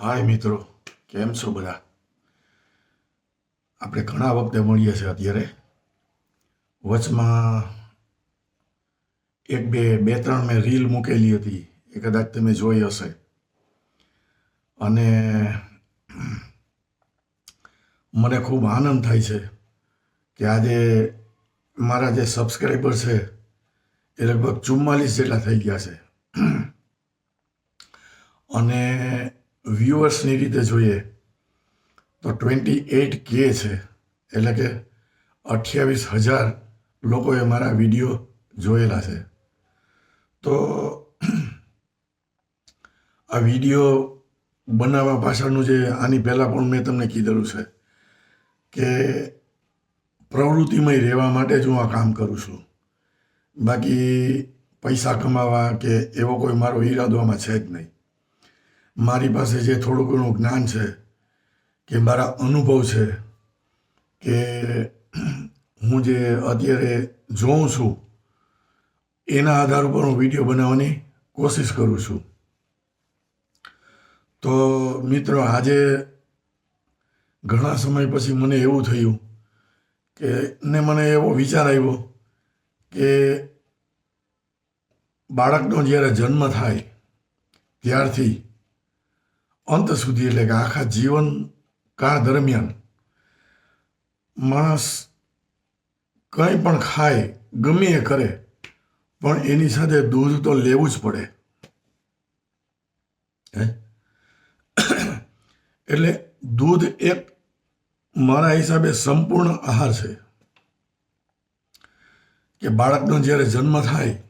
હાય મિત્રો, કેમ છો બધા? આપણે ઘણા વખતે મળીએ છીએ અત્યારે. વચમાં એક બે બે, ત્રણ મેં રીલ મૂકેલી હતી. એ કદાચ તમે જોઈ હશે. અને મને ખૂબ આનંદ થાય છે કે આજે મારા જે સબસ્ક્રાઈબર છે એ લગભગ ચુમ્માલીસ જેટલા થઈ ગયા છે. અને વ્યુઅર્સની રીતે જોઈએ તો ટ્વેન્ટી એઇટ કે છે. એટલે કે અઠ્યાવીસ હજાર લોકોએ મારા વીડિયો જોયેલા છે. તો આ વીડિયો બનાવવા પાછળનું જે આની પહેલાં પણ મેં તમને કીધેલું છે કે પ્રવૃત્તિમય રહેવા માટે જ હું આ કામ કરું છું. બાકી પૈસા કમાવા કે એવો કોઈ મારો ઈરાદો આમાં છે જ નહીં. મારી પાસે જે થોડું ઘણું જ્ઞાન છે, કે મારા અનુભવ છે, કે હું જે અત્યારે જોઉં છું, એના આધાર ઉપર હું વીડિયો બનાવવાની કોશિશ કરું છું. તો મિત્રો, આજે ઘણા સમય પછી મને એવું થયું કે ને મને એવો વિચાર આવ્યો કે બાળકનો જ્યારે જન્મ થાય ત્યારથી અંત સુધી એટલે કે આખા જીવન કાળ દરમિયાન માણસ કંઈ પણ ખાય, ગમે એ કરે, પણ એની સાથે દૂધ તો લેવું જ પડે. હે? એટલે દૂધ એક મારા હિસાબે સંપૂર્ણ આહાર છે. કે બાળકનો જ્યારે જન્મ થાય,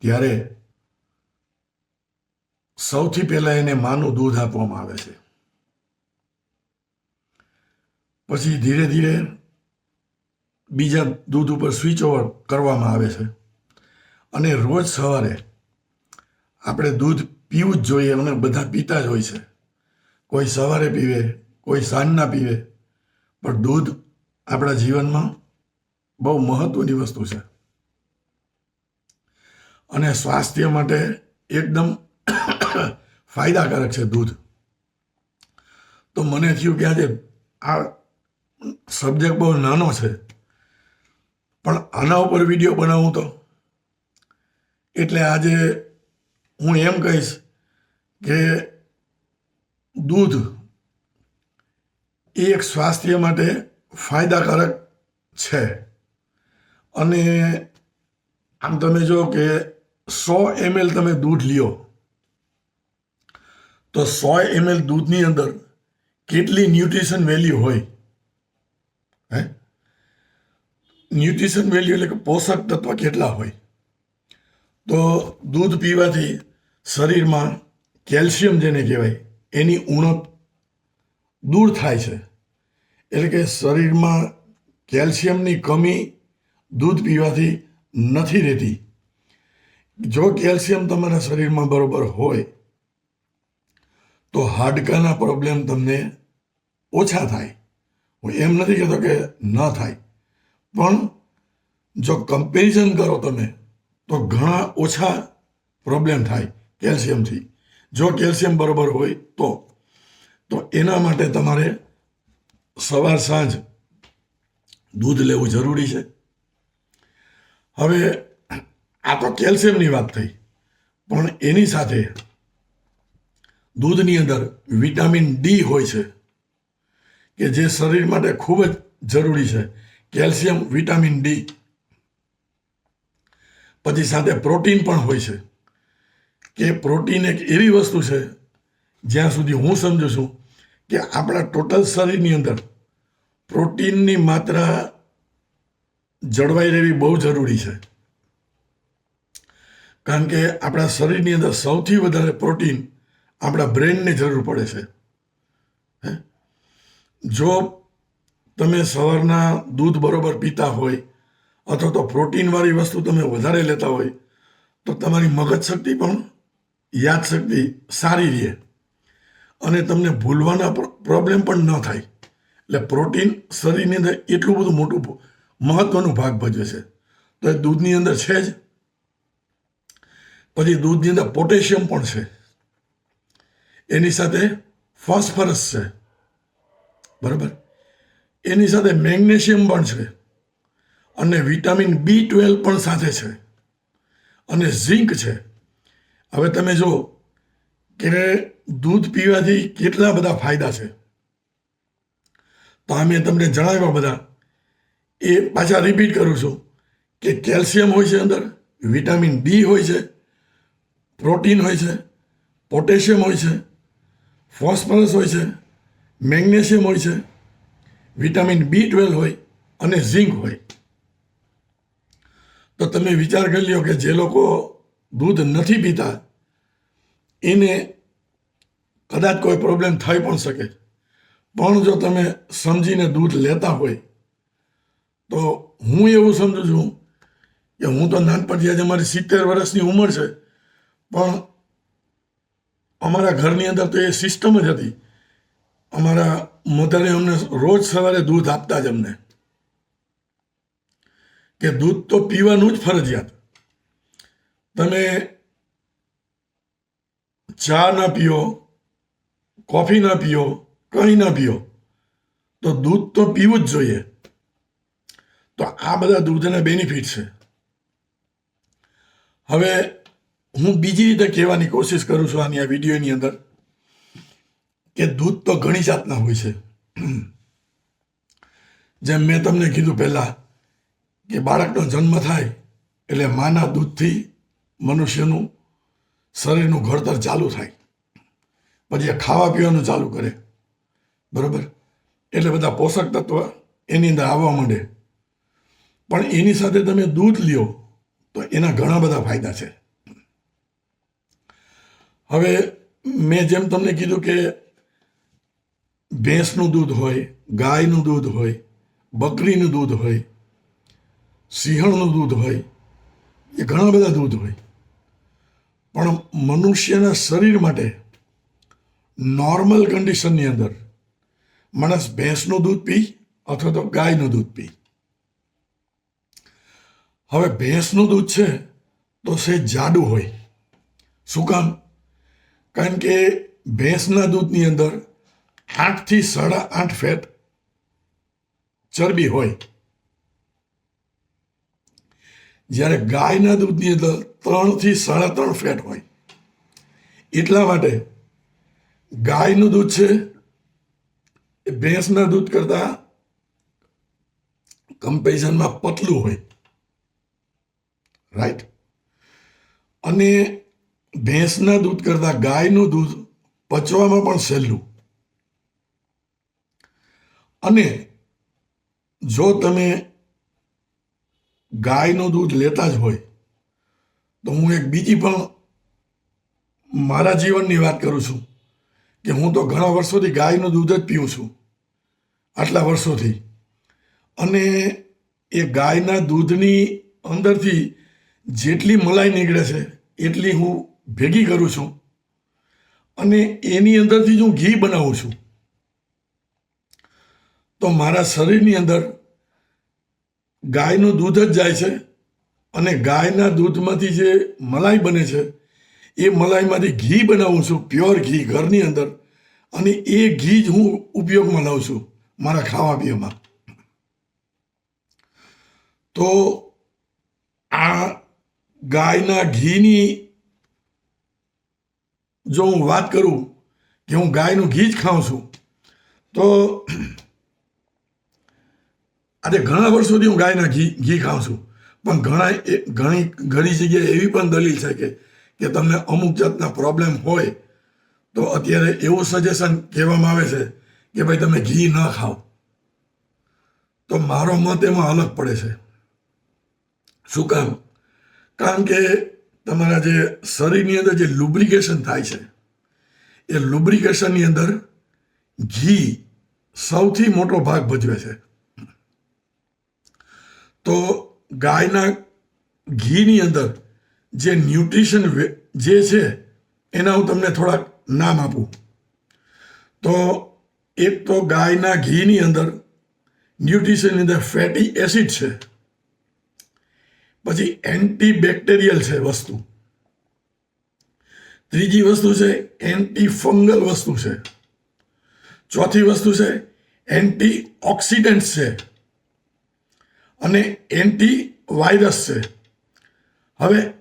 ત્યારે સૌથી પહેલા એને માનું દૂધ આપવામાં આવે છે. પછી ધીરે ધીરે બીજા દૂધ ઉપર સ્વિચ ઓવર કરવામાં આવે છે. અને રોજ સવારે આપણે દૂધ પીવું જ જોઈએ અને બધા પીતા જ હોય છે. કોઈ સવારે પીવે, કોઈ સાંજના પીવે, પણ દૂધ આપણા જીવનમાં બહુ મહત્વની વસ્તુ છે. અને સ્વાસ્થ્ય માટે એકદમ ફાયદાકારક છે દૂધ. તો મને થયું કે આજે આ સબ્જેક્ટ બહુ નાનો છે. પણ આના ઉપર વીડિયો બનાવું તો. એટલે આજે હું એમ કહીશ કે દૂધ એ એક સ્વાસ્થ્ય માટે ફાયદાકારક છે. અને આમ તમે જો કે સો એમએલ તમે દૂધ લ્યો. તો સો એમએલ દૂધની અંદર કેટલી ન્યુટ્રિશન વેલ્યુ હોય? હે? ન્યુટ્રિશન વેલ્યુ એટલે કે પોષક તત્વ કેટલા હોય? તો દૂધ પીવાથી શરીરમાં કેલ્શિયમ જેને કહેવાય, એની ઉણપ દૂર થાય છે. એટલે કે શરીરમાં કેલ્શિયમની કમી દૂધ પીવાથી નથી રહેતી. જો કેલ્શિયમ તમારા શરીરમાં બરાબર હોય તો હાડકાના પ્રોબ્લેમ તમને ઓછા થાય. હું એમ નથી કહેતો કે ન થાય. પણ જો કમ્પેરિઝન કરો તમે, તો ઘણા ઓછા પ્રોબ્લેમ થાય કેલ્શિયમથી. જો કેલ્શિયમ બરોબર હોય તો. તો એના માટે તમારે સવાર સાંજ દૂધ લેવું જરૂરી છે. હવે આ તો કેલ્શિયમની વાત થઈ. પણ એની સાથે દૂધની અંદર વિટામિન ડી હોય છે, કે જે શરીર માટે ખૂબ જ જરૂરી છે. કેલ્શિયમ, વિટામિન ડી પછી સાથે પ્રોટીન પણ હોય છે, કે પ્રોટીન એક એવી વસ્તુ છે, જ્યાં સુધી હું સમજુ છું, કે આપણા ટોટલ શરીરની અંદર પ્રોટીનની માત્રા જળવાઈ રહેવી બહુ જરૂરી છે. કારણ કે આપણા શરીરની અંદર સૌથી વધારે પ્રોટીન આપણા બ્રેનને જરૂર પડે છે. હે? જો તમે સવારના દૂધ બરોબર પીતા હોય અથવા તો પ્રોટીનવાળી વસ્તુ તમે વધારે લેતા હોય, તો તમારી મગજ શક્તિ પણ યાદશક્તિ સારી રહે અને તમને ભૂલવાના પ્રોબ્લેમ પણ ન થાય. એટલે પ્રોટીન શરીરની અંદર એટલું બધું મોટું મહત્વનું ભાગ ભજવે છે. તો એ દૂધની અંદર છે જ. પછી દૂધની અંદર પોટેશિયમ પણ છે. એની સાથે ફોસ્ફરસ છે. બરાબર? એની સાથે મેગ્નેશિયમ પણ છે. અને વિટામિન બી ટ્વેલ્વ પણ સાથે છે. અને ઝીંક છે. હવે તમે જો કે દૂધ પીવાથી કેટલા બધા ફાયદા છે? તો આ મેં તમને જણાવ્યા બધા. એ પાછા રિપીટ કરું છું કે કેલ્શિયમ હોય છે અંદર, વિટામિન ડી હોય છે, પ્રોટીન હોય છે, પોટેશિયમ હોય છે ફોસ્ફરસ હોય છે, મેગ્નેશિયમ હોય છે, વિટામિન બી ટ્વેલ્વ હોય અને ઝીંક હોય. તો તમે વિચાર કરી લ્યો કે જે લોકો દૂધ નથી પીતા, એને કદાચ કોઈ પ્રોબ્લેમ થઈ પણ શકે. પણ જો તમે સમજીને દૂધ લેતા હોય, તો હું એવું સમજું છું કે હું તો નાનપણથી આજે મારી સિત્તેર વર્ષની ઉંમર છે, પણ અમારા ઘરની અંદર તો એ સિસ્ટમ જ હતી. અમારા મધરે અમને રોજ સવારે દૂધ આપતા જ અમને. કે દૂધ તો પીવાનું જ ફરજિયાત. તમે ચા ના પીઓ, કોફી ના પીઓ, કંઈ ના પીઓ, તો દૂધ તો પીવું જ જોઈએ. તો આ બધા દૂધના બેનિફિટ છે. હવે હું બીજી રીતે કહેવાની કોશિશ કરું છું આની આ વિડીયોની અંદર કે દૂધ તો ઘણી જાતના હોય છે. જેમ મેં તમને કીધું પહેલાં કે બાળકનો જન્મ થાય એટલે માના દૂધથી મનુષ્યનું શરીરનું ઘડતર ચાલુ થાય. પછી એ ખાવા પીવાનું ચાલુ કરે. બરોબર? એટલે બધા પોષક તત્વ એની અંદર આવવા માંડે. પણ એની સાથે તમે દૂધ લ્યો તો એના ઘણા બધા ફાયદા છે. હવે મેં જેમ તમને કીધું કે ભેંસનું દૂધ હોય, ગાયનું દૂધ હોય, બકરીનું દૂધ હોય, સિંહણનું દૂધ હોય, એ ઘણા બધા દૂધ હોય. પણ મનુષ્યના શરીર માટે નોર્મલ કન્ડિશનની અંદર માણસ ભેંસનું દૂધ પી અથવા તો ગાયનું દૂધ પી. હવે ભેંસનું દૂધ છે તો સે જાડું હોય. શું કામ? કારણ કે ભેંસના દૂધની અંદર આઠથી સાડા આઠ ફેટ ચરબી હોય. જ્યારે ગાયના દૂધની અંદર ત્રણથી સાડા ત્રણ ફેટ હોય. એટલા માટે ગાયનું દૂધ છે એ ભેંસના દૂધ કરતાં કમ્પેરિઝનમાં પતલું હોય. રાઈટ અને ભેંસના દૂધ કરતાં ગાયનું દૂધ પચવામાં પણ સહેલું. અને જો તમે ગાયનું દૂધ લેતા જ હોય, તો હું એક બીજી પણ મારા જીવનની વાત કરું છું કે હું તો ઘણા વર્ષોથી ગાયનું દૂધ જ પીઉં છું, આટલા વર્ષોથી. અને એ ગાયના દૂધની અંદરથી જેટલી મલાઈ નીકળે છે, એટલી હું ભેગી કરું છું અને એની અંદરથી હું ઘી બનાવું છું, તો મારા શરીરની અંદર ગાયનું દૂધ જ જાય છે અને ગાયના દૂધમાંથી જે મલાઈ બને છે, એ મલાઈમાંથી ઘી બનાવું છું, પ્યોર ઘી ઘરની અંદર. અને એ ઘી જ હું ઉપયોગમાં લાવું છું મારા ખાવા પીવામાં. તો આ ગાયના ઘીની જો હું વાત કરું કે હું ગાયનું ઘી જ ખાઉં છું, તો આજે ઘણા વર્ષોથી હું ગાયના ઘી ઘી ખાઉં છું. પણ ઘણા ઘણી ઘણી જગ્યાએ એવી પણ દલીલ છે કે કે તમને અમુક જાતના પ્રોબ્લેમ હોય, તો અત્યારે એવું સજેશન કહેવામાં આવે છે કે ભાઈ તમે ઘી ન ખાઓ. તો મારો મત એમાં અલગ પડે છે. શું કામ? કારણ કે તમારા જે શરીરની અંદર જે લુબ્રિકેશન થાય છે, એ લુબ્રિકેશનની અંદર ઘી સૌથી મોટો ભાગ ભજવે છે. તો ગાયના ઘીની અંદર જે ન્યુટ્રિશન જે છે, એના હું તમને થોડાક નામ આપું. તો એક તો ગાયના ઘીની અંદર ન્યુટ્રિશનની અંદર ફેટી એસિડ છે. પછી એન્ટી બેક્ટેરિયલ છે વસ્તુ. ત્રીજી વસ્તુ છે એન્ટી ફંગલ વસ્તુ છે. ચોથી વસ્તુ છે એન્ટી ઓક્સિડન્ટ છે. અને એન્ટી વાયરસ છે. હવે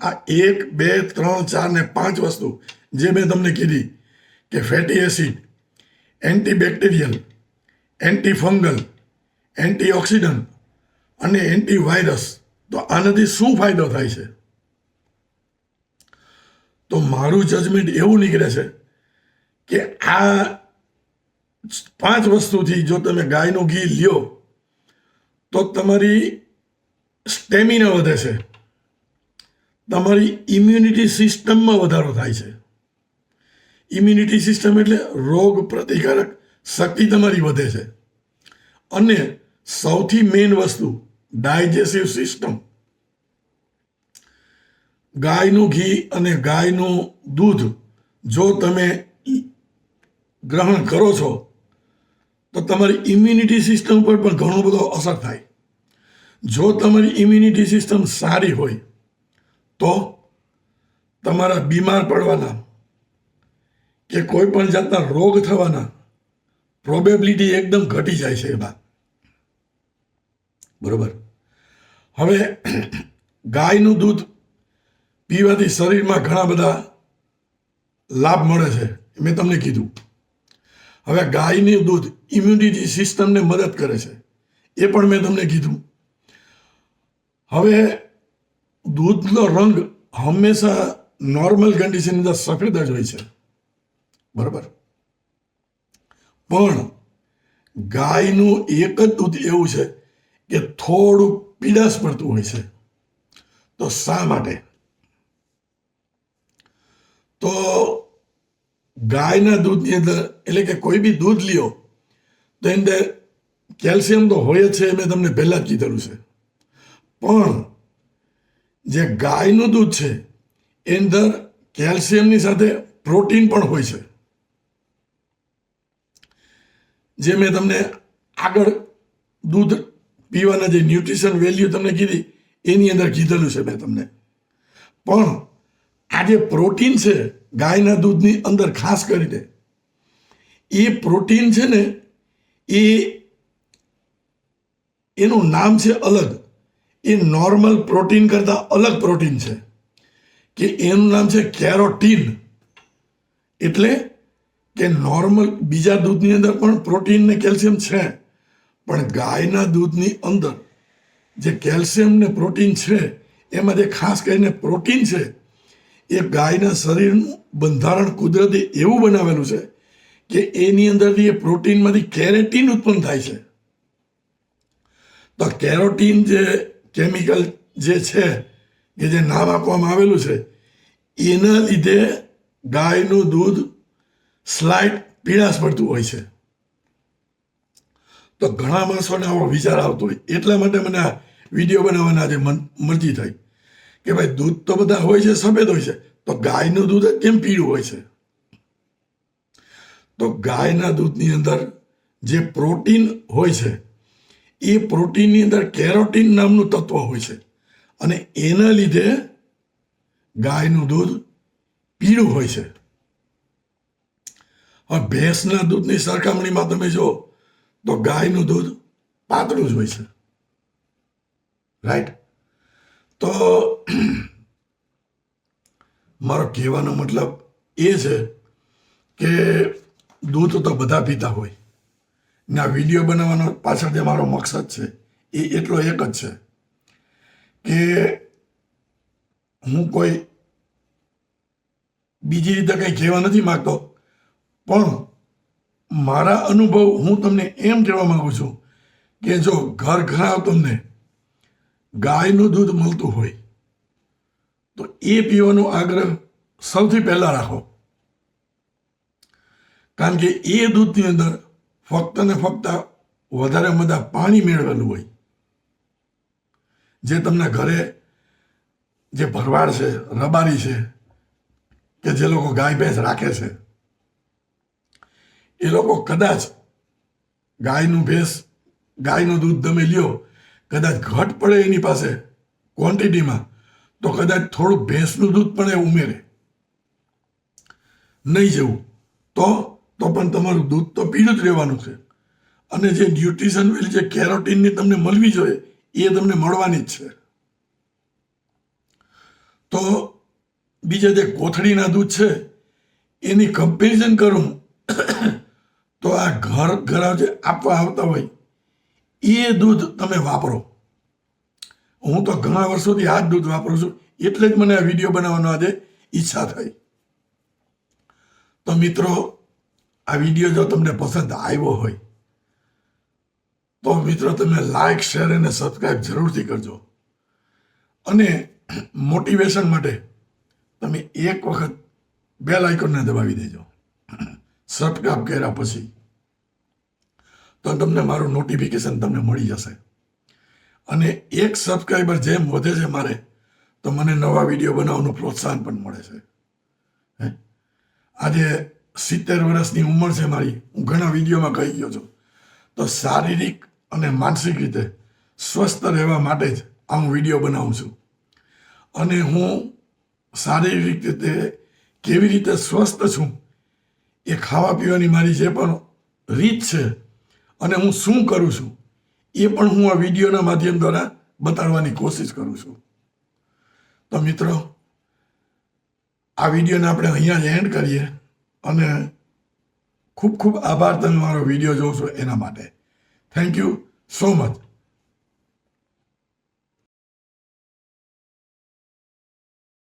આ એક, બે, ત્રણ, ચાર ને પાંચ વસ્તુ જે મેં તમને કીધી કે fatty acid, antibacterial anti fungal anti અને એન્ટી વાયરસ તો આનાથી શું ફાયદો થાય છે? તો મારું જજમેન્ટ એવું નીકળે છે કે આ પાંચ વસ્તુથી જો તમે ગાયનું ઘી લ્યો, તો તમારી સ્ટેમિના વધે છે. તમારી ઇમ્યુનિટી સિસ્ટમમાં વધારો થાય છે. ઇમ્યુનિટી સિસ્ટમ એટલે રોગ પ્રતિકારક શક્તિ તમારી વધે છે. અને સૌથી મેઇન વસ્તુ ડાયજેસ્ટિવ સિસ્ટમ ગાયનું ઘી અને ગાયનું દૂધ, જો તમે ગ્રહણ કરો છો, તો તમારી ઇમ્યુનિટી સિસ્ટમ પર પણ ઘણો બધો અસર થાય. જો તમારી ઇમ્યુનિટી સિસ્ટમ સારી હોય, તો તમારા બીમાર પડવાના કે કોઈ પણ જાતના રોગ થવાના પ્રોબેબિલિટી એકદમ ઘટી જાય છે એમાં બરોબર? હવે ગાયનું દૂધ પીવાથી શરીરમાં ઘણા બધા લાભ મળે છે. મેં તમને કીધું. હવે ગાયનું દૂધ ઇમ્યુનિટી સિસ્ટમને મદદ કરે છે. એ પણ મેં તમને કીધું. હવે દૂધનો રંગ હંમેશા નોર્મલ કન્ડિશનની અંદર સફેદ જ હોય છે. બરાબર? પણ ગાયનું એક જ દૂધ એવું છે કે થોડું પીડાશ પડતું હોય છે. તો શા માટે? તો ગાયના દૂધની અંદર, એટલે કે કોઈ બી દૂધ લ્યો, તો એની અંદર કેલ્શિયમ તો હોય જ છે મેં તમને પહેલાં જ કીધેલું છે. પણ જે ગાયનું દૂધ છે, એની અંદર કેલ્શિયમની સાથે પ્રોટીન પણ હોય છે. જે મેં તમને આગળ દૂધ પીવાના જે ન્યુટ્રિશન વેલ્યુ તમને કીધી, એની અંદર કીધેલું છે મેં તમને. પણ આ જે પ્રોટીન છે, ગાયના દૂધની અંદર ખાસ કરીને, એ પ્રોટીન છે ને, એ એનું નામ છે અલગ. એ નોર્મલ પ્રોટીન કરતાં અલગ પ્રોટીન છે. કે એનું નામ છે કેરોટીન. એટલે કે નોર્મલ બીજા દૂધની અંદર પણ પ્રોટીન ને કેલ્શિયમ છે. પણ ગાયના દૂધની અંદર જે કેલ્શિયમ ને પ્રોટીન છે, એમાં જે ખાસ કરીને પ્રોટીન છે, એ ગાયના શરીરનું બંધારણ કુદરતી એવું બનાવેલું છે કે એની અંદરથી એ પ્રોટીનમાંથી કેરેટીન ઉત્પન્ન થાય છે. તો કેરોટીન જે કેમિકલ જે છે, કે જે નામ આપવામાં આવેલું છે, એના લીધે ગાયનું દૂધ સ્લાઇટ પીળાશ પડતું હોય છે. તો ઘણા માણસોને આવો વિચાર આવતો હોય. એટલા માટે મને આ વીડિયો બનાવવાના આજે મરજી થઈ કે ભાઈ દૂધ તો બધા હોય છે, સફેદ હોય છે. તો ગાયનું દૂધ કેમ પીળું હોય છે? તો ગાયના દૂધની અંદર જે પ્રોટીન હોય છે, એ પ્રોટીનની અંદર કેરોટીન નામનું તત્વ હોય છે. અને એના લીધે ગાયનું દૂધ પીળું હોય છે. હવે ભેંસના દૂધની સરખામણીમાં તમે જો તો ગાયનું દૂધ પાતળું જ હોય છે. રાઈટ તો મારો કહેવાનો મતલબ એ છે કે દૂધ તો બધા પીતા હોય. ને આ વીડિયો બનાવવાનો પાછળ જે મારો મકસદ છે એ એટલો એક જ છે કે હું કોઈ બીજી રીતે કંઈ કહેવા નથી માગતો, પણ મારા અનુભવ હું તમને એમ કહેવા માગું છું કે જો ઘર ઘણા તમને ગાયનું દૂધ મળતું હોય, તો એ પીવાનો આગ્રહ સૌથી પહેલાં રાખો. કારણ કે એ દૂધની અંદર ફક્ત ને ફક્ત વધારે બધા પાણી મેળવેલું હોય. જે તમને ઘરે જે ભરવાડ છે, રબારી છે, કે જે લોકો ગાય ભેંસ રાખે છે એ લોકો કદાચ ગાયનું ભેંસ, ગાયનું દૂધ તમે લ્યો, કદાચ ઘટ પડે એની પાસે ક્વોન્ટિટીમાં તો કદાચ થોડુંક ભેંસનું દૂધ પણ એ ઉમેરે. નહીં જેવું. તો તો પણ તમારું દૂધ તો પીળું જ રહેવાનું છે. અને જે ન્યુટ્રિશન વેલી જે કેરોટીનની તમને મળવી જોઈએ, એ તમને મળવાની જ છે. તો બીજા જે કોથળીના દૂધ છે, એની કમ્પેરિઝન કરું. તો આ ઘર ઘર જે આપવા આવતા હોય એ દૂધ તમે વાપરો. હું તો ઘણા વર્ષોથી આ જ દૂધ વાપરું છું, એટલે જ મને આ વીડિયો બનાવવાનો આજે ઈચ્છા થઈ. તો મિત્રો, આ વીડિયો જો તમને પસંદ આવ્યો હોય, તો મિત્રો તમે લાઈક શેર અને સબસ્ક્રાઈબ જરૂરથી કરજો. અને મોટિવેશન માટે તમે એક વખત બેલ આઇકોનને દબાવી દેજો. સબસ્ક્રાઈબ કર્યા પછી તો તમને મારું નોટિફિકેશન તમને મળી જશે. અને એક સબસ્ક્રાઈબર જેમ વધે છે મારે, તો મને નવા વીડિયો બનાવવાનું પ્રોત્સાહન પણ મળે છે. હે? આજે સિત્તેર વર્ષની ઉંમર છે મારી. હું ઘણા વિડીયોમાં કહી ગયો છું. તો શારીરિક અને માનસિક રીતે સ્વસ્થ રહેવા માટે જ આ હું વીડિયો બનાવું છું. અને હું શારીરિક રીતે કેવી રીતે સ્વસ્થ છું એ ખાવા પીવાની મારી જે પણ રીત છે અને હું શું કરું છું, એ પણ હું આ વિડીયોના માધ્યમ દ્વારા બતાડવાની કોશિશ કરું છું. તો મિત્રો, આ વિડીયોને આપણે અહીંયા જ એન્ડ કરીએ અને ખૂબ ખૂબ આભાર, તમે મારો વીડિયો જોશો એના માટે. Thank you so much